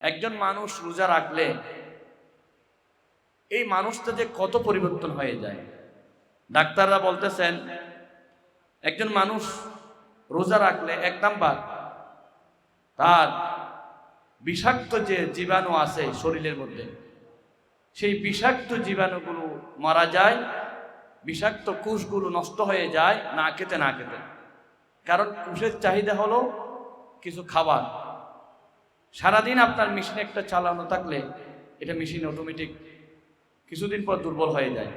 একজন মানুষ রোজা রাখলে এই মানুষটা যে কত পরিবর্তন হয়ে যায়। ডাক্তাররা বলতেছেন, একজন মানুষ রোজা রাখলে এক নাম্বার তার বিষাক্ত যে জীবাণু আছে শরীরের মধ্যে, সেই বিষাক্ত জীবাণুগুলো মারা যায়, বিষাক্ত কোষগুলো নষ্ট হয়ে যায় না খেতে না খেতে। কারণ কোষের চাহিদা হলো কিছু খাবার। সারাদিন আপনার মেশিন একটা চালানো থাকলে এটা মেশিন অটোমেটিক কিছুদিন পর দুর্বল হয়ে যায়।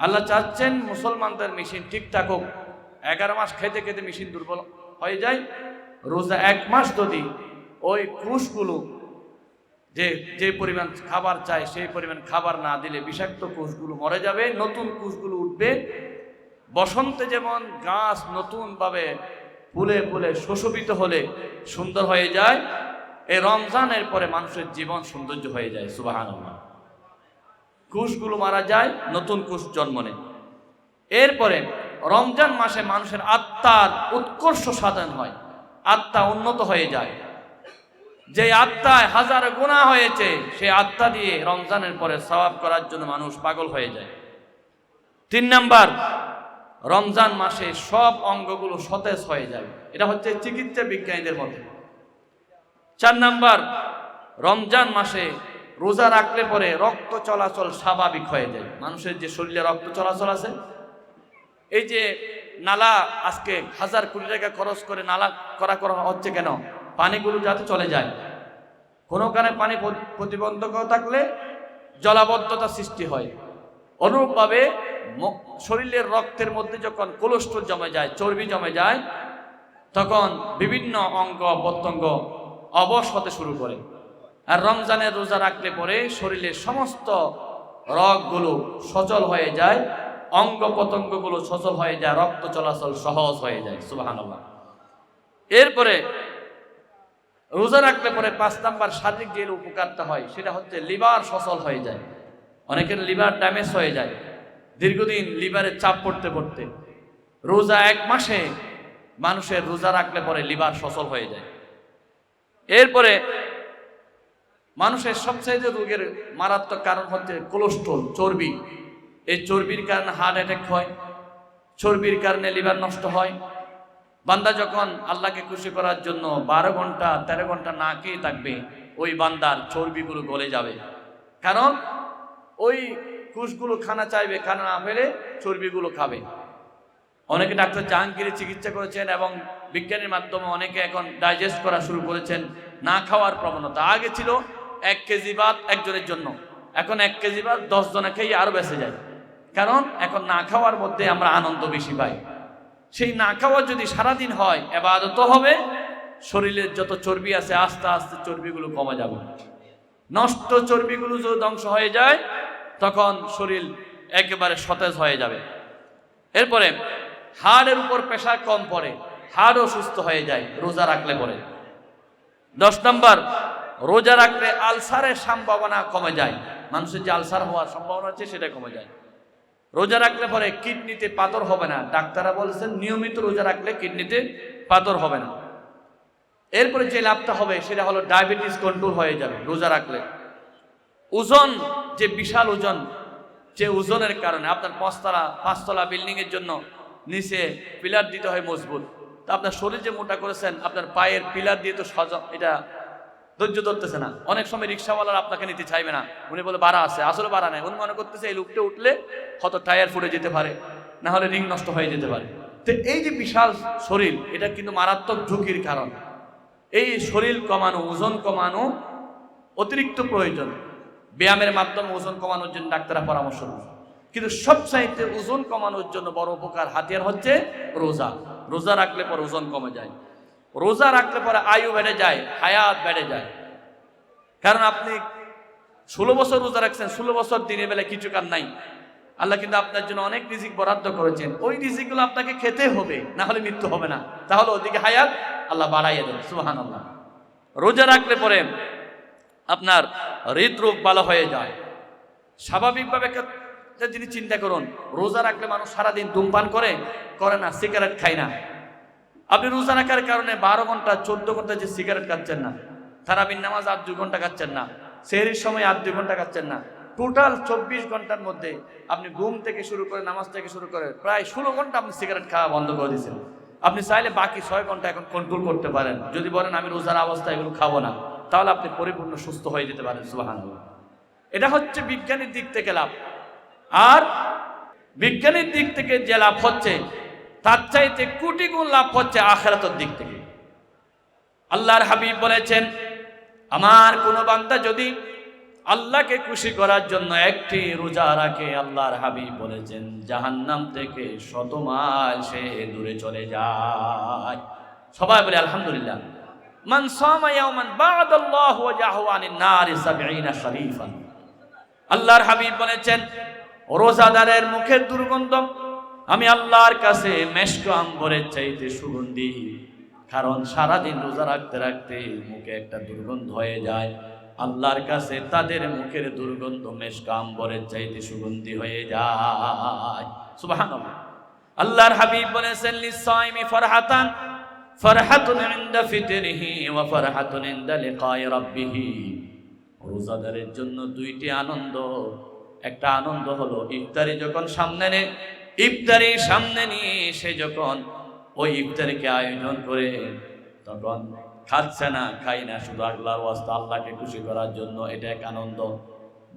আল্লাহ চাচ্ছেন মুসলমানদের মেশিন ঠিক থাকুক। এগারো মাস খেতে খেতে মেশিন দুর্বল হয়ে যায়। রোজা এক মাস যদি ওই কোষগুলো যে যে পরিমাণ খাবার চাই সেই পরিমাণ খাবার না দিলে বিষাক্ত কোষগুলো মরে যাবে, নতুন কোষগুলো উঠবে। বসন্তে যেমন গাছ নতুনভাবে ফুলে ফুলে সুশোভিত হলে সুন্দর হয়ে যায় এই রমজানের পরে মানুষের জীবন সৌন্দর্য হয়ে যায় সুবাহান কুশগুলো মারা যায়, নতুন কুশ জন্ম নেয়। এরপরে রমজান মাসে মানুষের আত্মার উৎকর্ষ সাধন হয়, আত্মা উন্নত হয়ে যায়। যে আত্মায় হাজার গুণা হয়েছে, সে আত্মা দিয়ে রমজানের পরে সওয়াব করার জন্য মানুষ পাগল হয়ে যায়। তিন নাম্বার, রমজান মাসে সব অঙ্গগুলো সতেজ হয়ে যায়। এটা হচ্ছে চিকিৎসা বিজ্ঞানীদের মতে। চার নাম্বার, রমজান মাসে রোজা রাখলে পরে রক্ত চলাচল স্বাভাবিক হয়ে যায়। মানুষের যে শরীরে রক্ত চলাচল আছে, এই যে নালা আজকে হাজার কোটি টাকা খরচ করে নালা করা করা হচ্ছে কেন? পানিগুলো যাতে চলে যায়। কোনোখানে পানি প্রতিবন্ধক থাকলে জলাবদ্ধতা সৃষ্টি হয়। অনুরূপভাবে শরীরের রক্তের মধ্যে যখন কোলেস্ট্রল জমে যায়, চর্বি জমে যায়, তখন বিভিন্ন অঙ্গ প্রত্যঙ্গ অবশ হতে শুরু করে। আর রমজানের রোজা রাখলে পরে শরীরের সমস্ত রগগুলো সচল হয়ে যায় অঙ্গ প্রত্যঙ্গগুলো সচল হয়ে যায়, রক্ত চলাচল সহজ হয়ে যায় সুবাহান্লাহ এরপরে রোজা রাখলে পরে পাঁচ নাম্বার শারীরিক যে উপকারটা হয়, সেটা হচ্ছে লিভার সচল হয়ে যায়। অনেকের লিভার ড্যামেজ হয়ে যায়, দীর্ঘদিন লিভারের চাপ পড়তে পড়তে। রোজা এক মাসে মানুষের রোজা রাখলে পরে লিভার সচল হয়ে যায়। এরপরে মানুষের সবচাইতে রোগের মারাত্মক কারণ হচ্ছে কোলেস্ট্রল, চর্বি। এই চর্বির কারণে হার্ট অ্যাটাক হয়, চর্বির কারণে লিভার নষ্ট হয়। বান্দা যখন আল্লাহকে খুশি করার জন্য বারো ঘণ্টা, তেরো ঘণ্টা না খেয়ে থাকবে, ওই বান্দার চর্বিগুলো গলে যাবে। কারণ ওই কুশগুলো খানা চাইবে, খানা না পেলে চর্বিগুলো খাবে। অনেকে ডাক্তার জাহাঙ্গীরের চিকিৎসা করেছেন এবং বিজ্ঞানের মাধ্যমে অনেকে এখন ডাইজেস্ট করা শুরু করেছেন, না খাওয়ার প্রবণতা। আগে ছিল এক কেজি ভাত একজনের জন্য। এখন এক কেজি ভাত দশ জনে খেয়ে আরও বেঁচে যায়। কারণ এখন না খাওয়ার মধ্যে আমরা আনন্দ বেশি পাই। সেই না খাওয়া যদি সারাদিন হয়, এবাদত হবে, শরীরের যত চর্বি আছে, আস্তে আস্তে চর্বিগুলো কমে যাবে। নষ্ট চর্বিগুলো যদি ধ্বংস হয়ে যায়, তখন শরীর একেবারে সতেজ হয়ে যাবে। এরপরে হাড়ের উপর প্রেশার কম পড়ে, হাড়ও সুস্থ হয়ে যায়, রোজা রাখলে পরে। দশ নম্বর, রোজা রাখলে আলসারের সম্ভাবনা কমে যায়। মানুষের যে আলসার হওয়ার সম্ভাবনা আছে সেটা কমে যায়। রোজা রাখলে পরে কিডনিতে পাথর হবে না। ডাক্তাররা বলছেন, নিয়মিত রোজা রাখলে কিডনিতে পাথর হবে না। এরপরে যে লাভটা হবে, সেটা হলো ডায়াবেটিস কন্ট্রোল হয়ে যাবে রোজা রাখলে। ওজন, যে বিশাল ওজন, যে ওজনের কারণে, আপনার পাঁচতলা পাঁচতলা বিল্ডিং এর জন্য নিচে পিলার দিতে হয় মজবুত। তা আপনার শরীর যে মোটা করেছেন, আপনার পায়ের পিলার দিয়ে তো সজ, এটা ধৈর্য ধরতেছে না। অনেক সময় রিক্সাওয়ালারা আপনাকে নিতে চাইবে না। উনি বলে, বাড়া আছে। আসলে বাড়া নেই। উনি মনে করতেছে, এই লুকটে উঠলে হয়তো টায়ার ফুটে যেতে পারে না হলে রিং নষ্ট হয়ে যেতে পারে। তো এই যে বিশাল শরীর, এটা কিন্তু মারাত্মক ঝুঁকির কারণ। এই শরীর কমানো, ওজন কমানো অতিরিক্ত প্রয়োজন। ব্যায়ামের মাধ্যমে ওজন কমানোর জন্য ডাক্তাররা পরামর্শ দেন কিন্তু সবচাইতে ওজন কমানোর জন্য বড় উপকার হাতিয়ার হচ্ছে রোজা। রোজা রাখলে পরে ওজন কমে যায়। রোজা রাখলে পরে আয়ু বেড়ে যায়, হায়াত বেড়ে যায়। কারণ আপনি ষোলো বছর রোজা রাখছেন, ষোলো বছর দিনের বেলা কিছু কার নাই। আল্লাহ কিন্তু আপনার জন্য অনেক রিজিক বরাদ্দ করেছেন। ওই রিজিকগুলো আপনাকে খেতে হবে, না হলে মৃত্যু হবে না। তাহলে ওদিকে হায়াত আল্লাহ বাড়াইয়া দেন সুহান আল্লাহ রোজা রাখলে পরে আপনার হৃদরোগ ভালো হয়ে যায়। স্বাভাবিকভাবে একটা জিনিস চিন্তা করুন, রোজা রাখলে মানুষ সারাদিন ধূমপান করে করে না, সিগারেট খায় না। আপনি রোজা রাখার কারণে বারো ঘণ্টা, চোদ্দ ঘণ্টা যে সিগারেট খাচ্ছেন না তারাবির নামাজ আট, দুই ঘণ্টা খাচ্ছেন না, সেহরির সময় আট, দুই ঘণ্টা খাচ্ছেন না টোটাল চব্বিশ ঘণ্টার মধ্যে আপনি ঘুম থেকে শুরু করে, নামাজ থেকে শুরু করে প্রায় ষোলো ঘণ্টা আপনি সিগারেট খাওয়া বন্ধ করে দিয়েছেন। আপনি চাইলে বাকি ছয় ঘণ্টা এখন কন্ট্রোল করতে পারেন। যদি বলেন, আমি রোজার অবস্থা এগুলো খাব না, তাহলে আপনি পরিপূর্ণ সুস্থ হয়ে যেতে পারেন সুবাহান এটা হচ্ছে বিজ্ঞানের দিক থেকে লাভ। আর বিজ্ঞানের দিক থেকে যে লাভ হচ্ছে, তার চাইতে কোটি গুণ লাভ হচ্ছে আখেরাতের দিক থেকে। আল্লাহর হাবিব বলেছেন, আমার কোনো বান্দা যদি আল্লাহকে খুশি করার জন্য একটি রোজা রাখে, আল্লাহর হাবিব বলেছেন, জাহান্নাম থেকে শত মাইল সে দূরে চলে যায়। সবাই বলে, আলহামদুলিল্লাহ। মান সামা ইয়াওমান বা'দাল্লাহু ওয়াজাহু আনিন নারি 70 শরীফান। আল্লাহর হাবিব বলেছেন রোজাদারের মুখের দুর্গন্ধ। আমি আল্লাহর কাছে মেশক আম্বরের চাইতে সুগন্ধি, কারণ সারাদিন রোজা রাখতে রাখতে মুখে একটা দুর্গন্ধ হয়ে যায়। আল্লাহর কাছে তাদের মুখের দুর্গন্ধ মেশক আম্বরের চাইতে সুগন্ধি হয়ে যায়। সুবহানাল্লাহ। আল্লাহর হাবিব বলেছেন, লিসাইমি ফরহাতান, ফরহাতুন ইনদা ফিতরিহি ওয়া ফরহাতুন ইনদা লিকাই রাব্বিহি। রোজাদারের জন্য দুইটি আনন্দ একটা আনন্দ হলো, ইফতারি যখন সামনে নে, ইফতারি সামনে নিয়ে সে যখন ওই ইফতারিকে আয়োজন করে তখন খাচ্ছে না খাই না, শুধু আল্লাহর ওয়াস্তা, আল্লাহকে খুশি করার জন্য এটা এক আনন্দ।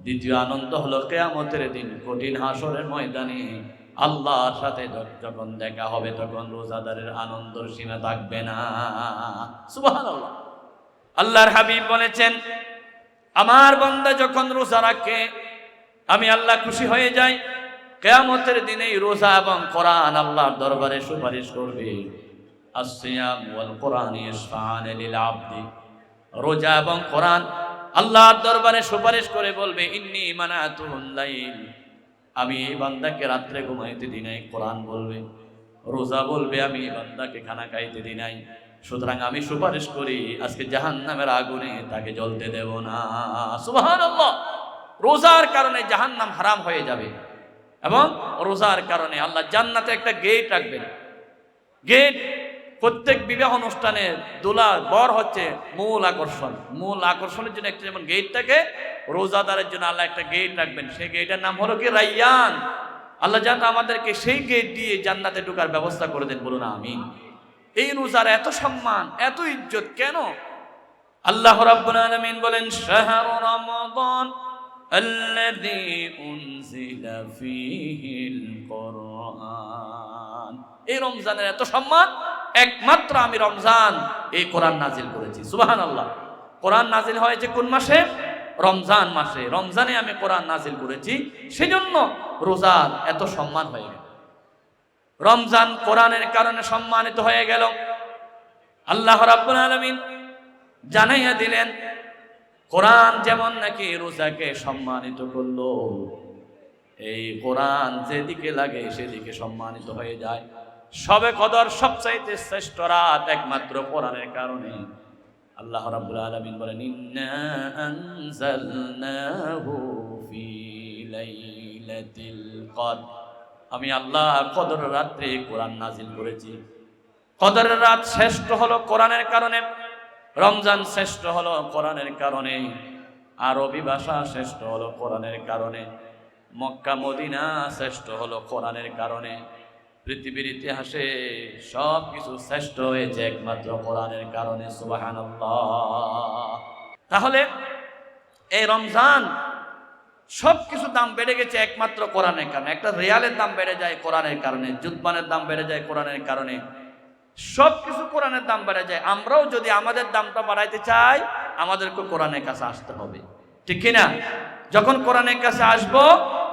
দ্বিতীয় আনন্দ হলো কেয়ামতের দিন, কঠিন হাসরের ময়দানে আল্লাহর সাথে যখন দেখা হবে, তখন রোজাদারের আনন্দ সীমা থাকবে না। আল্লাহর হাবিব বলেছেন, আমার বান্দা যখন রোজা রাখে আমি আল্লাহ খুশি হয়ে যাই। কেয়ামতের দিনে রোজা এবং কোরআন আল্লাহর দরবারে সুপারিশ করবে। রোজা এবং কোরআন আল্লাহর দরবারে সুপারিশ করে বলবে, ইন্নি মানাতুল লাইল। আমি এই বান্দাকে রাত্রে ঘুমাইতে দিই নাই, কোরআন বলবে। রোজা বলবে, আমি এই বান্দাকে খানা খাইতে দিই নাই। সুতরাং আমি সুপারিশ করি, আজকে জাহান নামের আগুনে তাকে জ্বলতে দেব না। সুবাহান রোজার কারণে জাহান নাম হারাম হয়ে যাবে। এবং রোজার কারণে আল্লাহ জান্নাতে একটা গেট রাখবেন। গেট প্রত্যেক বিবাহ অনুষ্ঠানে দোলার বর হচ্ছে মূল আকর্ষণ। মূল আকর্ষণের জন্য একটা যেমন গেট থাকে, রোজাদারের জন্য আল্লাহ একটা গেট রাখবেন। সেই গেটের নাম হলো কি? রাইয়ান। আল্লাহ যেন আমাদেরকে সেই গেট দিয়ে জান্নাতে ঢোকার ব্যবস্থা করে দেন। বলুন আমি এই রোজার এত সম্মান, এত ইজ্জত কেন? আল্লাহ রাব্বুল আলামিন বলেন, শাহরু রমাদান الذي أنزل فيه القرآن এই রমজানের এত সম্মান একমাত্র আমি রমজান এই কোরআন নাজিল করেছি সুবাহান আল্লাহ কোরআন নাজিল হয়েছে কোন মাসে রমজান মাসে রমজানে আমি কোরআন নাজিল করেছি সেজন্য রোজার এত সম্মান হয়ে গেল রমজান কোরআনের কারণে সম্মানিত হয়ে গেল আল্লাহ রাব্বুল আলামিন জানাইয়া দিলেন কোরআন যেমন নাকি রোজাকে সম্মানিত করল, এই কোরআন যেদিকে লাগে সেদিকে সম্মানিত হয়ে যায়। সবে কদর সবচাইতে শ্রেষ্ঠ রাত একমাত্র কোরআনের কারণে। আল্লাহ রাব্বুল আলামিন বলেন, ইন্না আনজালনাহু ফি লাইলাতিল কদর। আমি আল্লাহ কদর রাত্রে কোরআন নাজিল করেছি। কদরের রাত শ্রেষ্ঠ হলো কোরআনের কারণে। রমজান শ্রেষ্ঠ হলো কোরআনের কারণে, আরবি ভাষা শ্রেষ্ঠ হলো কোরআনের কারণে, মক্কা, মদিনা শ্রেষ্ঠ হলো কোরআনের কারণে, পৃথিবীর ইতিহাসে সব কিছু শ্রেষ্ঠ হয়েছে একমাত্র কোরআনের কারণে সুবাহান তাহলে এই রমজান সব কিছু দাম বেড়ে গেছে একমাত্র কোরআনের কারণে। একটা রিয়ালের দাম বেড়ে যায় কোরআনের কারণে, জুতমানের দাম বেড়ে যায় কোরআনের কারণে। সব কিছু কোরআনের দাম বেড়ে যায়। আমরাও যদি আমাদের দামটা বাড়াইতে চাই, আমাদেরকে কোরআনের কাছে আসতে হবে। ঠিক কিনা? যখন কোরআনের কাছে আসব,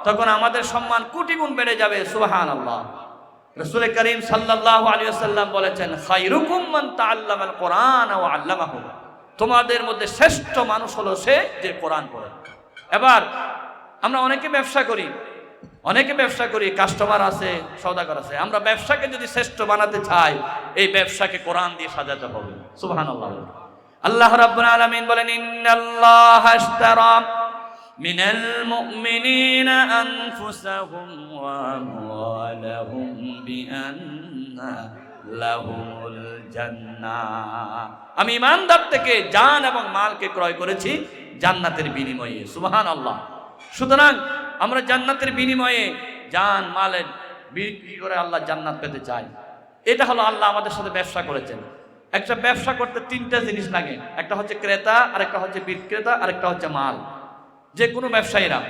তখন আমাদের সম্মান কোটি গুণ বেড়ে যাবে সুবাহান আল্লাহ রসুল করিম সাল্লাহ আলী সাল্লাম বলেছেন খাইরুকুম মান তাআল্লামাল কোরআন ও আল্লামাহু। তোমাদের মধ্যে শ্রেষ্ঠ মানুষ হলো সে যে কোরআন পড়ে। এবার আমরা অনেকে ব্যবসা করি। অনেকে ব্যবসা করি কাস্টমার আছে সৌদাগর আছে। আমরা ব্যবসাকে যদি শ্রেষ্ঠ বানাতে চাই, এই ব্যবসাকে কোরআন দিয়ে সাজাতে হবে। সুবহানাল্লাহ আল্লাহ রাব্বুল আলামিন বলেন, ইন্নাল্লাহ আশতারা মিনাল মুমিনিনা আনফুসাহুম ওয়া আমওয়ালাহুম বিআন্না জান্নাহ আমি ইমানদার থেকে জান এবং মালকে ক্রয় করেছি জান্নাতের বিনিময়ে। সুবহান আল্লাহ সুতরাং আমরা জান্নাতের বিনিময়ে যান মালের বিক্রি করে আল্লাহ জান্নাত পেতে চাই। এটা হলো আল্লাহ আমাদের সাথে ব্যবসা করেছেন। একটা ব্যবসা করতে তিনটা জিনিস লাগে। একটা হচ্ছে ক্রেতা, আরেকটা হচ্ছে বিক্রেতা, আরেকটা হচ্ছে মাল। যে কোনো ব্যবসায়ীরা।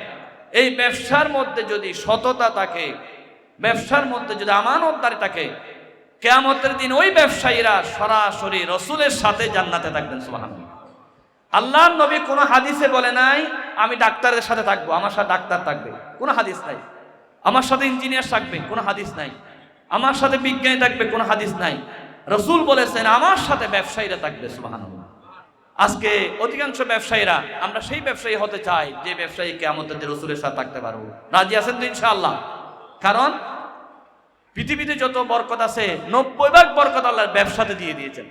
এই ব্যবসার মধ্যে যদি সততা থাকে, ব্যবসার মধ্যে যদি আমানতদারি থাকে, কেয়ামতের দিন ওই ব্যবসায়ীরা সরাসরি রসুলের সাথে জান্নাতে থাকবেন সুবাহান আল্লাহ নবী কোনো হাদিসে বলে নাই, আমি ডাক্তারের সাথে থাকব, আমার সাথে ডাক্তার থাকবে। কোনো হাদিস নাই। আমার সাথে ইঞ্জিনিয়ার থাকবে, কোনো হাদিস নাই। আমার সাথে বিজ্ঞানী থাকবে, কোনো হাদিস নাই। রসুল বলেছেন, আমার সাথে ব্যবসায়ীরা থাকবে সুবাহান আজকে অধিকাংশ ব্যবসায়ীরা, আমরা সেই ব্যবসায়ী হতে চাই, যে ব্যবসায়ীকে আমাদের রসুলের সাথে থাকতে পারব। রাজি আছেন তো ইনশাআল্লাহ? কারণ পৃথিবীতে যত বরকত আছে, নব্বই ভাগ বরকত আল্লাহর ব্যবসাতে দিয়ে দিয়েছেন।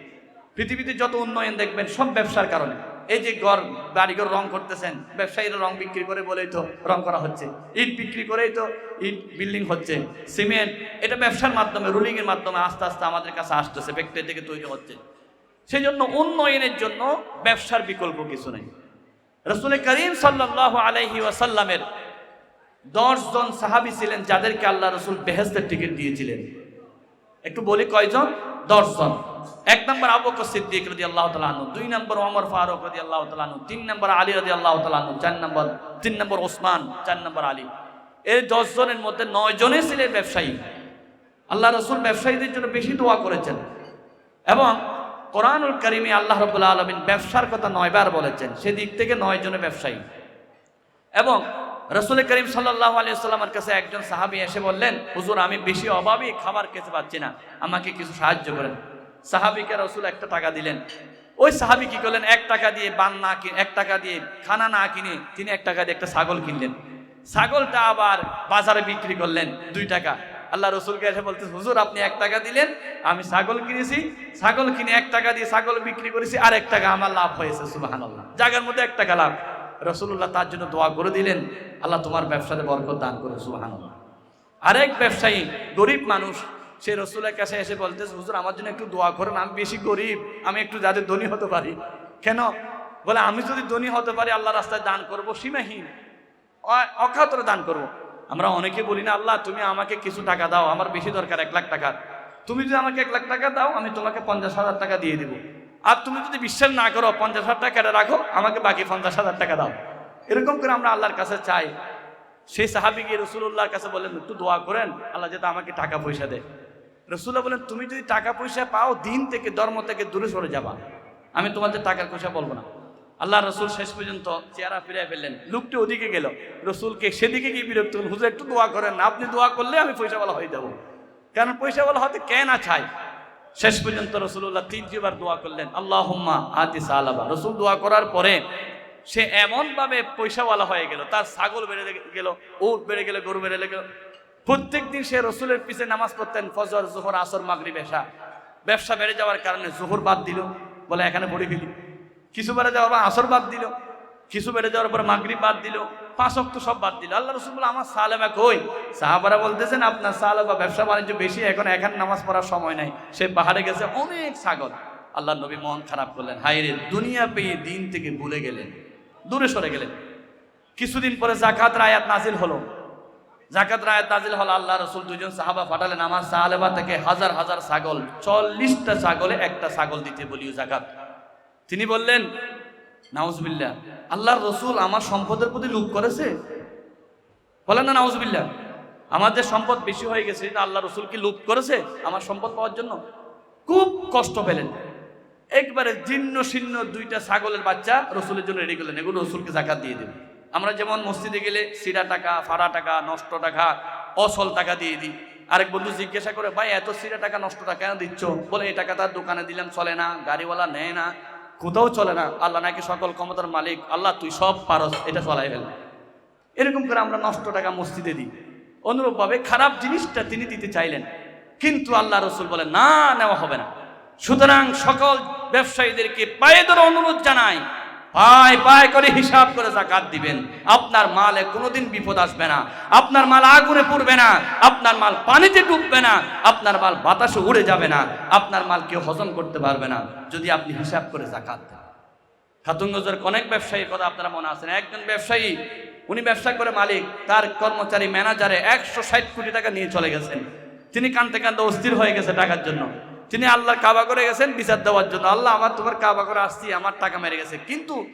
পৃথিবীতে যত উন্নয়ন দেখবেন, সব ব্যবসার কারণে। এই যে ঘর, বাড়িঘর রং করতেছেন, ব্যবসায়ীরা রং বিক্রি করে বলেই তো রং করা হচ্ছে। ইট বিক্রি করেই তো ইট বিল্ডিং হচ্ছে। সিমেন্ট, এটা ব্যবসার মাধ্যমে রুলিং এর মাধ্যমে আস্তে আস্তে আমাদের কাছে আসতেছে ফ্যাক্টরি থেকে তৈরি হচ্ছে। সেই জন্য উন্নয়নের জন্য ব্যবসার বিকল্প কিছু নেই। রসুল করিম সাল্লাহ আলাইহি ওয়াসাল্লামের দশজন সাহাবি ছিলেন, যাদেরকে আল্লাহ রসুল বেহেস্তের টিকিট দিয়েছিলেন। একটু বলি কয়জন? জন এক নম্বর আবু বকর সিদ্দিক রদি আল্লাহ তালু দুই নম্বর ওমর ফারুক রদি আল্লাহ তালু তিন নম্বর আলী রদি আল্লাহ তালু চার নম্বর, তিন নম্বর ওসমান, চার নম্বর আলী। এই দশ জনের মধ্যে নয় জনে ছিলেন ব্যবসায়ী। আল্লাহ রসুল ব্যবসায়ীদের জন্য বেশি দোয়া করেছেন। এবং কোরআনুল করিমে আল্লাহ রবুল্লা আলমিন ব্যবসার কথা নয়বার বলেছেন, সেদিক থেকে নয় জনে ব্যবসায়ী। এবং রসুল করিম সাল্লাহ আলী সাল্লামের কাছে একজন সাহাবি এসে বললেন, হুজুর, আমি বেশি অভাবী, খাবার খেতে পাচ্ছি না। আমাকে কিছু সাহায্য করেন। সাহাবিকে রসুল একটা টাকা দিলেন। ওই সাহাবি কি করলেন? এক টাকা দিয়ে বান না কিনে, এক টাকা দিয়ে খানা না কিনে তিনি এক টাকা দিয়ে একটা ছাগল কিনলেন। ছাগলটা আবার বাজারে বিক্রি করলেন দুই টাকা। আল্লাহ রসুলকে এসে বলতে হুজুর, আপনি এক টাকা দিলেন, আমি ছাগল কিনেছি। ছাগল কিনে এক টাকা দিয়ে ছাগল বিক্রি করেছি আর এক টাকা আমার লাভ হয়েছে সুবাহান আল্লাহ জায়গার মধ্যে এক টাকা লাভ। রসুল্লাহ তার জন্য দোয়া করে দিলেন, আল্লাহ তোমার ব্যবসাতে বরকত দান করে আল্লাহ আরেক ব্যবসায়ী গরিব মানুষ, সে রসুলের কাছে এসে বলতেছে, হুজুর, আমার জন্য একটু দোয়া করেন, আমি বেশি গরিব, আমি একটু যাতে ধনী হতে পারি। কেন? বলে, আমি যদি ধনী হতে পারি, আল্লাহ রাস্তায় দান করব, সীমাহীন অকাতরে দান করব। আমরা অনেকে বলি না, আল্লাহ, তুমি আমাকে কিছু টাকা দাও, আমার বেশি দরকার এক লাখ টাকা তুমি যদি আমাকে এক লাখ টাকা দাও, আমি তোমাকে পঞ্চাশ হাজার টাকা দিয়ে দিব। আর তুমি যদি বিশ্বাস না করো, পঞ্চাশ হাজার টাকাটা রাখো, আমাকে বাকি পঞ্চাশ হাজার টাকা দাও। এরকম করে আমরা আল্লাহর কাছে চাই। সেই সাহাবি গিয়ে রসুল্লাহর কাছে বললেন, একটু দোয়া করেন, আল্লাহ যাতে আমাকে টাকা পয়সা দেয়। রসুল্লাহ বলেন তুমি যদি টাকা পয়সা পাও, দিন থেকে, ধর্ম থেকে দূরে সরে যাবা। আমি তোমাদের টাকার পয়সা বলব না। আল্লাহ রসুল শেষ পর্যন্ত চেহারা ফিরে ফেললেন। লোকটি ওদিকে গেল। রসুলকে সেদিকে গিয়ে বিরক্ত হলেন হুজুর, একটু দোয়া করেন আপনি দোয়া করলে আমি পয়সাওয়ালা হয়ে যাব। কারণ পয়সাওয়ালা হতে কে না চাই শেষ পর্যন্ত রসুল্লাহ তৃতীয়বার দোয়া করলেন আল্লাহ আতি সালাবা। রসুল দোয়া করার পরে সে এমনভাবে পয়সাওয়ালা হয়ে গেল, তার ছাগল বেড়ে গেল, উট বেড়ে গেল, গরু বেড়ে গেল। প্রত্যেক দিন সে রসুলের পিছে নামাজ পড়তেন, ফজর, জোহর, আসর মাগরি বেশা ব্যবসা বেড়ে যাওয়ার কারণে জোহর বাদ দিল, বলে, এখানে পড়ে ফেলি। কিছু বেড়ে যাওয়ার পর আসর বাদ দিল। কিছু বেড়ে যাওয়ার পর মাগরি বাদ দিল, পাঁচ অক্ট সব বাদ দিল। আল্লাহ রসুল বলে, আমার সালেমা কই সাহাবারা বলতেছেন, আপনার সালেবা ব্যবসা বাণিজ্য বেশি, এখন এখানে নামাজ পড়ার সময় নাই। সে পাহাড়ে গেছে, অনেক ছাগল। আল্লাহ নবী মন খারাপ করলেন। হাইরে দুনিয়া পেয়ে দিন থেকে ভুলে গেলেন, দূরে সরে গেলেন। কিছুদিন পরে জাকাত রায়াত নাজিল হলো। জাকাত রায়াত নাজিল হল, আল্লাহ রসুল দুজন সাহাবা ফাটালেন আমার সাহালেবা থেকে হাজার হাজার ছাগল, চল্লিশটা ছাগলে একটা ছাগল দিতে বলিও জাকাত তিনি বললেন নাউজবিল্লা আল্লাহর রসুল আমার সম্পদের প্রতি লুপ করেছে? বলেন না নাউজবিল্লা আমাদের সম্পদ বেশি হয়ে গেছে আল্লাহ রসুল কি লুপ করেছে আমার সম্পদ পাওয়ার জন্য? খুব কষ্ট পেলেন। একবারে জীর্ণ শীর্ণ দুইটা ছাগলের বাচ্চা রসুলের জন্য রেডি করলেন। এগুলো রসুলকে জাকাত দিয়ে দেবে আমরা যেমন মসজিদে গেলে সিরা টাকা, ফাড়া টাকা, নষ্ট টাকা, অসল টাকা দিয়ে দিই। আরেক বন্ধু জিজ্ঞাসা করে, ভাই, এত সিরা টাকা, নষ্ট টাকা দিচ্ছ? বলে, এই টাকা তার দোকানে দিলাম, চলে না, গাড়িওয়ালা নেয় না। কোথাও চলে না। আল্লাহ নাকি সকল ক্ষমতার মালিক। আল্লাহ, তুই সব পারস। এটা চলাই ফেল। এরকম করে আমরা নষ্ট টাকা মসজিদে দিই। অনুরূপভাবে খারাপ জিনিসটা তিনি দিতে চাইলেন। কিন্তু আল্লাহ রসুল বলে, না, নেওয়া হবে না। সুতরাং সকল ব্যবসায়ীদেরকে পায়ে ধরে অনুরোধ জানাই। পায় পায় করে হিসাব করে জাকাত দিবেন। আপনার মালে কোনোদিন বিপদ আসবে না। আপনার মাল আগুনে পড়বে না। আপনার মাল পানিতে ডুববে না। আপনার মাল বাতাসে উড়ে যাবে না। আপনার মাল কেউ হজম করতে পারবে না। যদি আপনি হিসাব করে জাকাত দেন। খাতুনগঞ্জের অনেক ব্যবসায়ীর কথা আপনারা মনে আছেন। একজন ব্যবসায়ী, উনি ব্যবসা করে মালিক, তার কর্মচারী ম্যানেজারে একশো ষাট কোটি টাকা নিয়ে চলে গেছেন। তিনি কানতে কানতে অস্থির হয়ে গেছে টাকার জন্য। তিনি আল্লাহর কাবা করে গেছেন, বিচার দেওয়ার জন্য। আল্লাহ, আমার তোমার কাবা করে আসছি, আমার টাকা মেরে গেছে। কিন্তু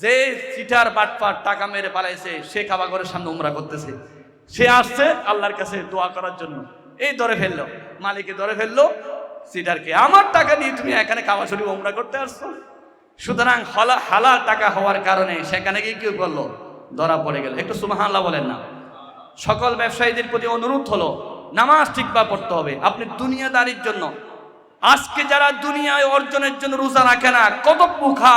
যে সিটার বাটপার টাকা মেরে পালাইছে, সে কাবা করে সামনে উমরা করতেছে। সে আসছে আল্লাহর কাছে দোয়া করার জন্য। এই ধরে ফেলল। মালিকে ধরে ফেলল সিটারকে আমার টাকা নিয়ে তুমি এখানে কাবা শরীফ উমরা করতে আসছো? সুতরাং হলা, হালাল টাকা হওয়ার কারণে সেখানে গিয়ে কেউ করল? ধরা পড়ে গেল। একটু সুমাহাল্লাহ বলেন না। সকল ব্যবসায়ীদের প্রতি অনুরোধ হলো, নামাজ ঠিকভাবে পড়তে হবে। আপনি দুনিয়াদারির জন্য আজকে যারা দুনিয়ায় অর্জনের জন্য রোজা রাখে না, কত মুখা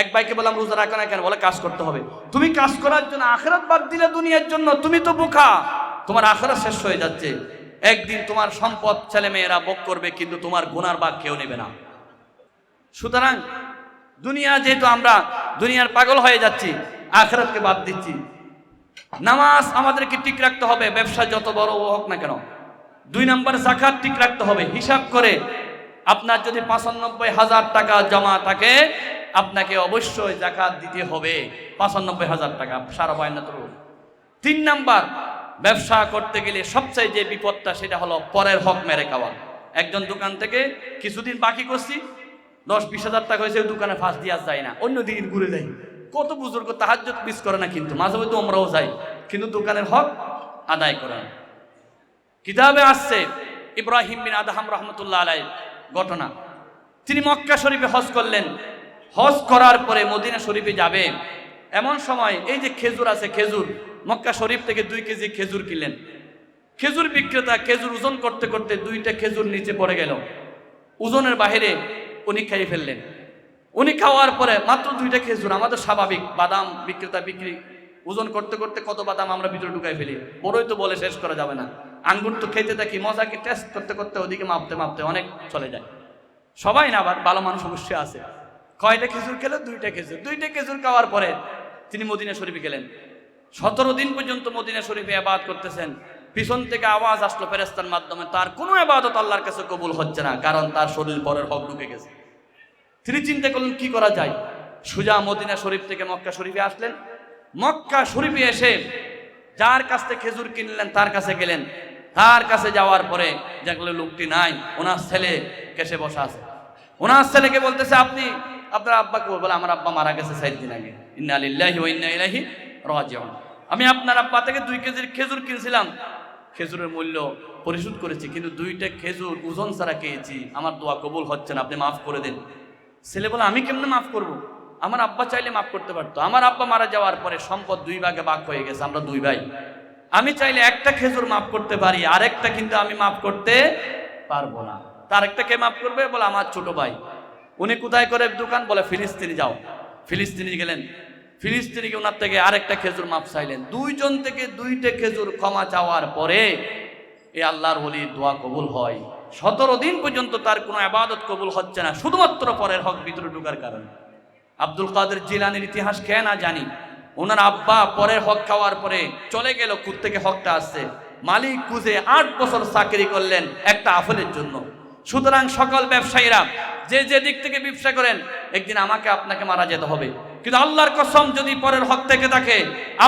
এক ভাইকে বললাম, রোজা রাখে না কেন? বলে, কাজ করতে হবে। তুমি কাজ করার জন্য আখরাত বাদ দিলে দুনিয়ার জন্য? তুমি তো বুখা তোমার আখরাত শেষ হয়ে যাচ্ছে। একদিন তোমার সম্পদ ছেলে মেয়েরা ভোগ করবে, কিন্তু তোমার গুনার বাঘ কেউ নেবে না। সুতরাং, দুনিয়া যেহেতু আমরা দুনিয়ার পাগল হয়ে যাচ্ছি, আখরাতকে বাদ দিচ্ছি। নামাজ আমাদেরকে ঠিক রাখতে হবে। ব্যবসা যত বড় হোক না কেন। দুই নম্বর জাকাত ঠিক রাখতে হবে। হিসাব করে আপনার যদি পঁচানব্বই হাজার টাকা জমা থাকে, আপনাকে অবশ্যই জাকাত দিতে হবে। পঁচানব্বই হাজার টাকা, সারা বায়না তো তিন নাম্বার, ব্যবসা করতে গেলে সবচেয়ে যে বিপদটা সেটা হলো পরের হক মেরে খাওয়া। একজন দোকান থেকে কিছুদিন বাকি করছি, দশ বিশ হাজার টাকা হয়েছে দোকানে ফাঁস দিয়া যায় না। অন্য দিন ঘুরে যায় কত বুজুর্গ তাহাজ মিস করে না কিন্তু, মাঝে মধ্যে আমরাও যাই কিন্তু দোকানের হক আদায় করে না। কিতাবে আসছে ইব্রাহিম বিন আদহাম রহমতুল্লাহ আলাই ঘটনা। তিনি মক্কা শরীফে হজ করলেন। হজ করার পরে মদিনা শরীফে যাবে। এমন সময় এই যে খেজুর আছে, খেজুর, মক্কা শরীফ থেকে দুই কেজি খেজুর কিনলেন। খেজুর বিক্রেতা খেজুর ওজন করতে করতে দুইটা খেজুর নিচে পড়ে গেল। ওজনের বাহিরে উনি খেয়ে ফেললেন। উনি খাওয়ার পরে মাত্র দুইটা খেজুর, আমাদের স্বাভাবিক, বাদাম বিক্রেতা বিক্রি, ওজন করতে করতে কত বাদাম আমরা ভিতরে ঢুকাই ফেলি। বড়ই তো বলে শেষ করা যাবে না। আঙ্গুর তো খেতে থাকি মজাকে টেস্ট করতে করতে ওদিকে মাপতে মাপতে অনেক চলে যায়। সবাই না আবার ভালো মানুষ অবশ্যই আছে। কয়টা খেজুর খেলো? দুইটা খেজুর। দুইটা খেজুর খাওয়ার পরে তিনি মদিনা শরীফে গেলেন। সতেরো দিন পর্যন্ত মদিনা শরীফে আবাদ করতেছেন। পিছন থেকে আওয়াজ আসলো ফেরেস্তার মাধ্যমে। তার কোনো আবাদত আল্লাহর কাছে কবুল হচ্ছে না, কারণ তার শরীর পরের হক ঢুকে গেছে। তিনি চিন্তা করলেন, কি করা যায়? সুজা মদিনা শরীফ থেকে মক্কা শরীফে আসলেন। মক্কা শরীফে এসে যার কাছ থেকে খেজুর কিনলেন, তার কাছে গেলেন। তার কাছে যাওয়ার পরে দেখলে লোকটি নাই, ওনার ছেলে কেসে বসা আছে। ওনার ছেলেকে বলতেছে, আপনি, আপনার আব্বাকে বলে আমার আব্বা মারা গেছে সাইড দিন আগে। ইন্না আলিল্লাহি ইন্না আমি আপনার আব্বা থেকে দুই কেজির খেজুর কিনছিলাম। খেজুরের মূল্য পরিশোধ করেছি, কিন্তু দুইটা খেজুর ওজন ছাড়া খেয়েছি। আমার দোয়া কবুল হচ্ছে না, আপনি মাফ করে দিন। ছেলে বলে, আমি কেমনে মাফ করব। আমার আব্বা চাইলে মাফ করতে পারতো। আমার আব্বা মারা যাওয়ার পরে সম্পদ দুই ভাগে ভাগ হয়ে গেছে, আমরা দুই ভাই। আমি চাইলে একটা খেজুর মাফ করতে পারি, আরেকটা কিন্তু আমি মাফ করতে পারব না। তার একটা কে মাফ করবে? বলে, আমার ছোট ভাই। উনি কোথায় করে দোকান? বলে, ফিলিস্তিনি যাও। ফিলিস্তিনি গেলেন। ফিলিস্তিনিকে ওনার থেকে আরেকটা খেজুর মাপ চাইলেন। দুইজন থেকে দুইটা খেজুর ক্ষমা চাওয়ার পরে এ আল্লাহর বলি দোয়া কবুল হয়। সতেরো দিন পর্যন্ত তার কোনো আবাদত কবুল হচ্ছে না, শুধুমাত্র পরের হক ভিতরে ঢুকার কারণে। আব্দুল কাদের জিলানির ইতিহাস কে না জানি। ওনার আব্বা পরের হক খাওয়ার পরে চলে গেল কুত থেকে হকটা আসছে। মালিক খুঁজে আট বছর চাকরি করলেন একটা আফলের জন্য। সুতরাং সকল ব্যবসায়ীরা, যে যে দিক থেকে ব্যবসা করেন, একদিন আমাকে আপনাকে মারা যেতে হবে। কিন্তু আল্লাহর কসম, যদি পরের হক থেকে থাকে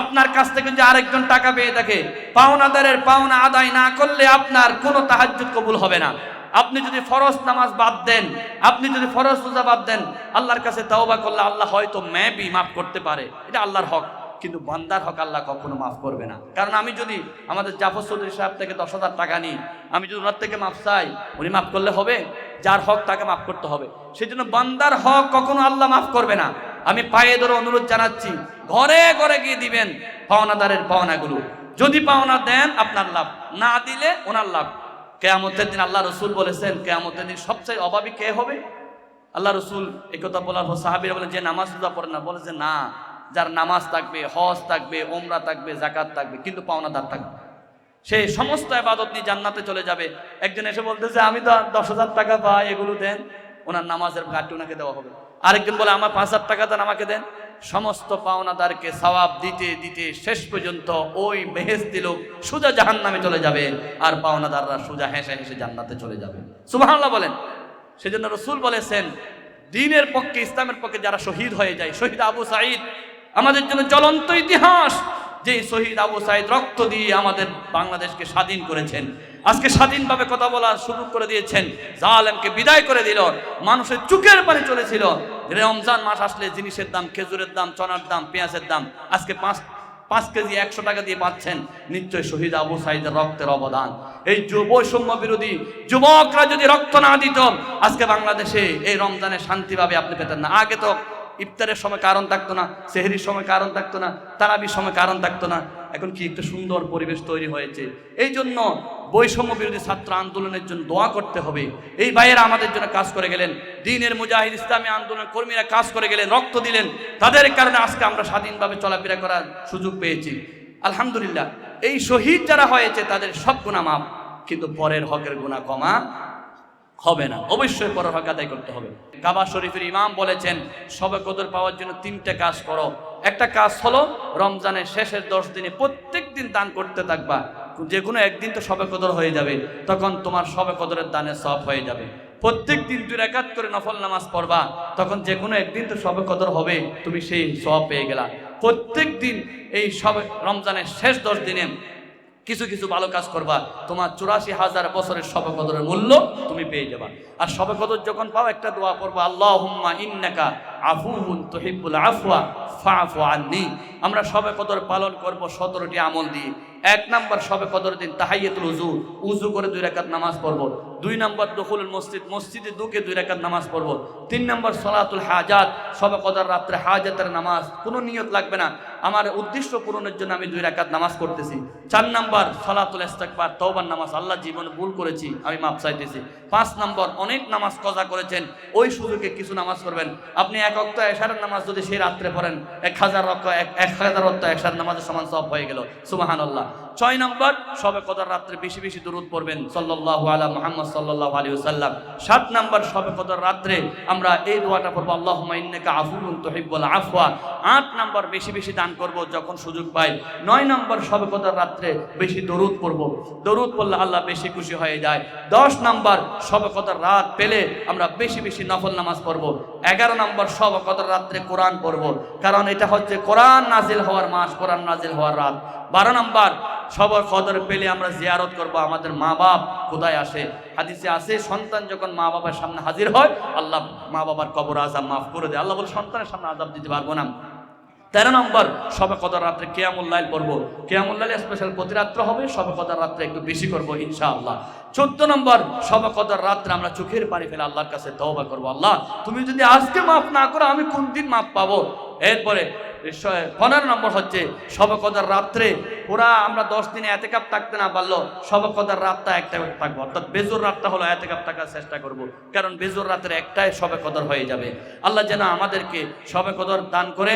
আপনার কাছ থেকে যদি আরেকজন টাকা পেয়ে থাকে পাওনাদারের পাওনা আদায় না করলে আপনার কোনো তাহাজ্জুদ কবুল হবে না। আপনি যদি ফরজ নামাজ বাদ দেন, আপনি যদি ফরজ রোজা বাদ দেন, আল্লাহর কাছে তাওবা করলে আল্লাহ হয়তো মেবি মাফ করতে পারে। এটা আল্লাহর হক, কিন্তু বান্দার হক আল্লাহ কখনো মাফ করবে না। কারণ আমি যদি আমাদের জাফর চৌধুরী সাহেব থেকে দশ হাজার টাকা নিই, আমি যদি ওনার থেকে মাফ চাই, উনি মাফ করলে হবে? যার হক তাকে মাফ করতে হবে। সেই জন্য বান্দার হক কখনো আল্লাহ মাফ করবে না। আমি পায়ে ধরে অনুরোধ জানাচ্ছি, ঘরে ঘরে গিয়ে দিবেন পাওনাদারের পাওনাগুলো। যদি পাওনা দেন, আপনার লাভ। না দিলে ওনার লাভ। কেয়ামতের দিন আল্লাহ রসুল বলেছেন, কেয়ামতের দিন সবচেয়ে অভাবী কে হবে? আল্লাহ রসুল একথা বলার পর সাহাবিরা বলে, যে নামাজ রোজা পড়ে না, বলে যে না, যার নামাজ থাকবে, হজ থাকবে ওমরা থাকবে জাকাত থাকবে, কিন্তু পাওনাদার থাকবে। সে সমস্ত আবাদত নিয়ে জান্নাতে চলে যাবে। একজন এসে বলতেছে আমি তো দশ হাজার টাকা পাই, এগুলো দেন। ওনার নামাজের ঘাটটি ওনাকে দেওয়া হবে। আরেকজন বলে, আমার পাঁচ হাজার টাকা দেন, আমাকে দেন। সমস্ত পাওনাদারকে সওয়াব দিতে দিতে শেষ পর্যন্ত ওই বেহেস্তি লোক সোজা জাহান নামে চলে যাবে আর পাওনাদাররা সোজা হেসে হেসে জান্নাতে চলে যাবে। সুবাহ বলেন। সেজন্য রসুল বলেছেন, দিনের পক্ষে, ইসলামের পক্ষে যারা শহীদ হয়ে যায়, শহীদ আবু সাঈদ, আমাদের জন্য জ্বলন্ত ইতিহাস। যে শহীদ আবু সাঈদ রক্ত দিয়ে আমাদের বাংলাদেশকে স্বাধীন করেছেন। আজকে স্বাধীনভাবে কথা বলার সুযোগ করে দিয়েছেন। জালেমকে বিদায় করে দিল। মানুষের চুকের পানি চলেছিল। রমজান মাস আসলে জিনিসের দাম, খেজুরের দাম, চনার দাম, পেঁয়াজের দাম আজকে পাঁচ পাঁচ কেজি একশো টাকা দিয়ে পাচ্ছেন। নিশ্চয় শহীদ আবু সাইদের রক্তের অবদান। এই যুব বৈষম্য বিরোধী যুবকরা যদি রক্ত না দিত, আজকে বাংলাদেশে এই রমজানে শান্তিভাবে আপনি পেতেন না। আগে তো ইফতারের সময় কারণ থাকতো না, সেহরির সময় কারণ থাকতো না, তারাবির সময় কারণ থাকতো না। এখন কি একটা সুন্দর পরিবেশ তৈরি হয়েছে। এই জন্য বৈষম্য বিরোধী ছাত্র আন্দোলনের জন্য দোয়া করতে হবে। এই ভাইয়েরা আমাদের জন্য কাজ করে গেলেন। দিনের মুজাহিদ, ইসলামী আন্দোলনের কর্মীরা কাজ করে গেলেন, রক্ত দিলেন। তাদের কারণে আজকে আমরা স্বাধীনভাবে চলাফেরা করার সুযোগ পেয়েছি। আলহামদুলিল্লাহ, এই শহীদ যারা হয়েছে তাদের সব গুণা মাপ কিন্তু পরের হকের গুণা কমা হবে না। অবশ্যই পরের হক আদায় করতে হবে। কাবা শরীফের ইমাম বলেছেন, সবে কদর পাওয়ার জন্য তিনটে কাজ করো। একটা কাজ হলো, রমজানের শেষের দশ দিনে প্রত্যেক দিন দান করতে থাকবা। যে কোনো একদিন তো সবে কদর হয়ে যাবে। তখন তোমার সবে কদরের দানের সব হয়ে যাবে। প্রত্যেক দিন দুই রাকাত করে নফল নামাজ পড়বা। তখন যে কোনো একদিন তো সবে কদর হবে, তুমি সেই সব পেয়ে গেলা। প্রত্যেক দিন এই সবে রমজানের শেষ দশ দিনে কিছু কিছু ভালো কাজ করবা, তোমার চুরাশি হাজার বছরের সবকদরের কদরের মূল্য তুমি পেয়ে যাবা। আর সবকদর কদর যখন পাও, একটা দোয়া পড়বা আল্লাহ হুম্মা ইন্নাকা আফুহুন তহিবুল আফওয়া ফাফু আননি। আমরা সবে কদর পালন করব সতেরোটি আমল দিয়ে। এক নাম্বার সবে কদর দিন তাহাইয়াতুল উজু উজু করে দুই রাকাত নামাজ পড়ব। দুই নম্বর দখুল মসজিদ, মসজিদে দুকে দুই রাকাত নামাজ পড়ব। তিন নম্বর সলাতুল হাজাত, সবে কদর রাত্রে হাজাতের নামাজ। কোনো নিয়ত লাগবে না। আমার উদ্দেশ্য পূরণের জন্য আমি দুই রাকাত নামাজ পড়তেছি। চার নম্বর সলাতুল ইস্তেকবার তওবার নামাজ। আল্লাহ জীবনে ভুল করেছি, আমি মাপ চাইতেছি। পাঁচ নম্বর, অনেক নামাজ কজা করেছেন, ওই সুযোগে কিছু নামাজ করবেন আপনি এক অক্ত এশারের নামাজ যদি সেই রাত্রে পড়েন, এক হাজার রক্ত এক হাজার অক্ত এশার নামাজের সমান সব হয়ে গেল। সুবাহান আল্লাহ ছয় নম্বর সবে কদর রাত্রে বেশি বেশি দূরত পড়বেন, সাল্লাল্লাহু আলা মুহাম্মদ, সাল্লাল্লাহু আলাইহি ওয়াসাল্লাম। সাত নম্বর সবে কদর রাত্রে আমরা এই দোয়াটা পড়ব, আল্লাহুম্মা ইন্নাকা আফুউন তুহিব্বুল আফওয়া। আট নম্বর, বেশি বেশি দান করব যখন সুযোগ পাই। নয় নম্বর সবে কদর রাত্রে বেশি দরুদ পড়ব। দরুদ পড়লে আল্লাহ বেশি খুশি হয়ে যায়। দশ নম্বর সবে কদর রাত পেলে আমরা বেশি বেশি নফল নামাজ পড়ব। এগারো নম্বর সবে কদর রাত্রে কোরআন পড়ব। কারণ এটা হচ্ছে কোরআন নাজিল হওয়ার মাস, কোরআন নাজিল হওয়ার রাত। বারো নম্বর সব কদর পেলে আমরা জিয়ারত করব, আমাদের মা বাপ কোথায় আসে। হাদিসে আসে সন্তান যখন মা বাবার সামনে হাজির হয়, আল্লাহ মা বাবার কবর আজাব মাফ করে দেয়। আল্লাহ বলে, সন্তানের সামনে আজাব দিতে পারব না। তেরো নম্বর, সবে কদর রাত্রে কেয়ামুল্লাইল পড়ব। কেয়ামুল্লাইল স্পেশাল প্রতি রাত্রে হবে, সবে কদর রাত্রে একটু বেশি করব, ইনশাআল্লাহ। চোদ্দ নম্বর, সবে কদর রাত্রে আমরা চোখের পানি ফেলে আল্লাহর কাছে তওবা করব। আল্লাহ, তুমি যদি আজকে মাফ না করো, আমি কোন দিন মাফ পাবো? এরপরে পনেরো নম্বর হচ্ছে সবকদার কদর রাত্রে পুরা আমরা দশ দিনে এতে কাপ থাকতে না পারল সবকদার কদর রাতটা একটা থাকব। অর্থাৎ বেজুর রাতটা হলো এতে কাপ থাকার চেষ্টা করব। কারণ বেজুর রাত্রে একটাই সবে কদর হয়ে যাবে। আল্লাহ যেন আমাদেরকে সবে কদর দান করে